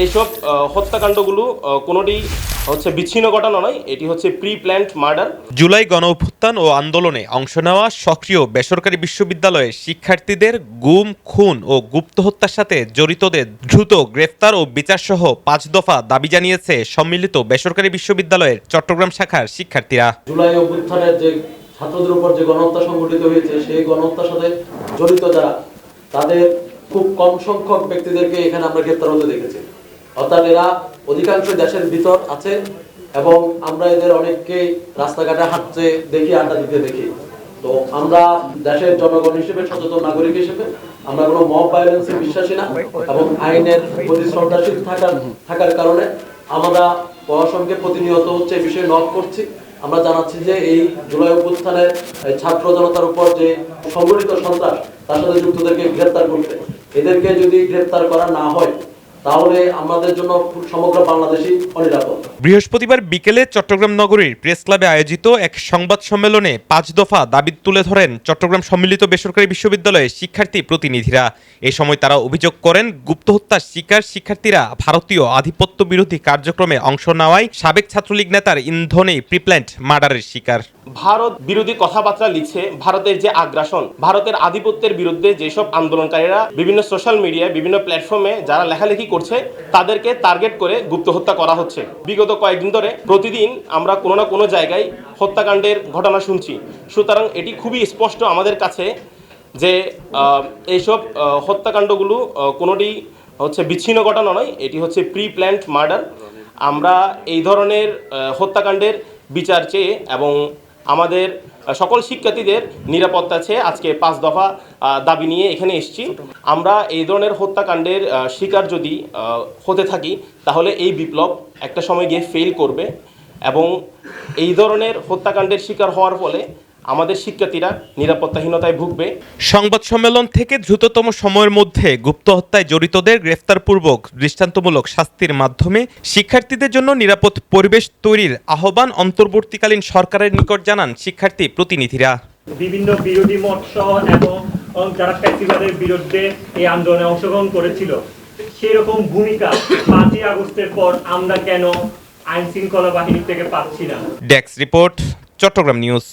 এইসব হত্যাকাণ্ডগুলো কোনোটি হচ্ছে বিচ্ছিন্ন ঘটনা নয় এটি হচ্ছে প্রি প্ল্যান্ট মার্ডার জুলাই গণ অভ্যুত্থান ও আন্দোলনে অংশ নেওয়া সক্রিয় বেসরকারি বিশ্ববিদ্যালয়ের শিক্ষার্থীদের গুম খুন ও গুপ্ত হত্যার সাথে জড়িতদের দ্রুত গ্রেফতার ও বিচারসহ পাঁচ দফা দাবি জানিয়েছে সম্মিলিত বেসরকারি বিশ্ববিদ্যালয়ের চট্টগ্রাম শাখার শিক্ষার্থীরা। জুলাই অভ্যুত্থানের যে ছাত্রদের উপর যে গণহত্যা সংঘটিত হয়েছে সেই গণহত্যার সাথে জড়িত যারা তাদের খুব কম সংখ্যক ব্যক্তিদেরকে এখানে আমরা গ্রেপ্তার হতে দেখেছি। অর্থাৎ এরা অধিকাংশ দেশের ভিতর আছে এবং আমরা এদের অনেককে রাস্তাঘাটে হাঁটতে দেখি, আড্ডা দিতে দেখি। তো আমরা দেশের জনগণ হিসেবে, সচেতন নাগরিক হিসেবে, আমরা কোনো মব ভায়োলেন্সে বিশ্বাসী না এবং আইনের প্রতি শ্রদ্ধাশীল থাকার থাকার কারণে আমরা প্রশাসনকে প্রতিনিয়ত হচ্ছে এই বিষয়ে নক করছি। আমরা জানাচ্ছি যে এই জুলাই অভ্যুত্থানের ছাত্র জনতার উপর যে সংগঠিত সন্ত্রাস, তার সাথে যুক্তদেরকে গ্রেপ্তার করতে। এদেরকে যদি গ্রেপ্তার করা না হয় বৃহস্পতিবার বিকেলে চট্টগ্রাম নগরীর প্রেস ক্লাবে আয়োজিত এক সংবাদ সম্মেলনে পাঁচ দফা দাবি তুলে ধরেন চট্টগ্রাম সম্মিলিত বেসরকারি বিশ্ববিদ্যালয়ের শিক্ষার্থী প্রতিনিধিরা। এ সময় তারা অভিযোগ করেন, গুপ্ত হত্যার শিকার শিক্ষার্থীরা ভারতীয় আধিপত্য বিরোধী কার্যক্রমে অংশ নেওয়ায় সাবেক ছাত্রলীগ নেতার ইন্ধনেই প্রিপ্ল্যান্ট মার্ডারের শিকার। ভারত বিরোধী কথাবার্তা লিখছে ভারতের যে আগ্রাসন, ভারতের আধিপত্যের বিরুদ্ধে যেসব আন্দোলনকারীরা বিভিন্ন সোশ্যাল মিডিয়ায় বিভিন্ন প্ল্যাটফর্মে যারা লেখালেখি করছে, তাদেরকে টার্গেট করে গুপ্ত হত্যা করা হচ্ছে। বিগত কয়েকদিন ধরে প্রতিদিন আমরা কোনো না কোনো জায়গায় হত্যাকাণ্ডের ঘটনা শুনছি। সুতরাং এটি খুবই স্পষ্ট আমাদের কাছে যে এইসব হত্যাকাণ্ডগুলো কোনোটি হচ্ছে বিচ্ছিন্ন ঘটনা নয়, এটি হচ্ছে প্রি প্ল্যান্ট মার্ডার আমরা এই ধরনের হত্যাকাণ্ডের বিচার চেয়ে এবং আমাদের সকল শিক্ষার্থীদের নিরাপত্তা চেয়ে আজকে পাঁচ দফা দাবি নিয়ে এখানে এসেছি। আমরা এই ধরনের হত্যাকাণ্ডের শিকার যদি হতে থাকি, তাহলে এই বিপ্লব একটা সময় গিয়ে ফেল করবে এবং এই ধরনের হত্যাকাণ্ডের শিকার হওয়ার ফলে আমাদের শিক্ষার্থীরা নিরাপত্তাহীনতায় ভুগবে। সংবাদ সম্মেলন থেকে দ্রুততম সময়ের মধ্যে গুপ্ত হত্যায় জড়িতদের গ্রেফতারপূর্বক দৃষ্টান্তমূলক শাস্তির মাধ্যমে শিক্ষার্থীদের জন্য নিরাপদ পরিবেশ তৈরির আহ্বান অন্তর্বর্তীকালীন সরকারের নিকট জানান শিক্ষার্থী প্রতিনিধিরা। বিভিন্ন বিরোধী মত সহ এবং যারা ফ্যাসিবাদের বিরুদ্ধে এই আন্দোলনে অংশগ্রহণ করেছিল সেরকম ভূমিকা পাঁচই আগস্টের পর আমরা কেন আইন শৃঙ্খলা বাহিনী থেকে পাচ্ছি না? Desk report Chattogram news.